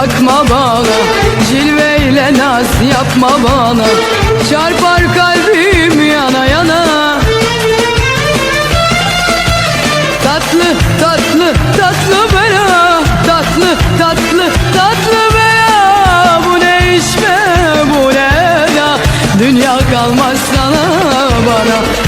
bakma bana Cilveyle naz yapma bana Çarpar kalbim yana yana. Tatlı tatlı tatlı bela Tatlı tatlı tatlı bela. Bu ne iş be bu ne da Dünya kalmaz sana bana.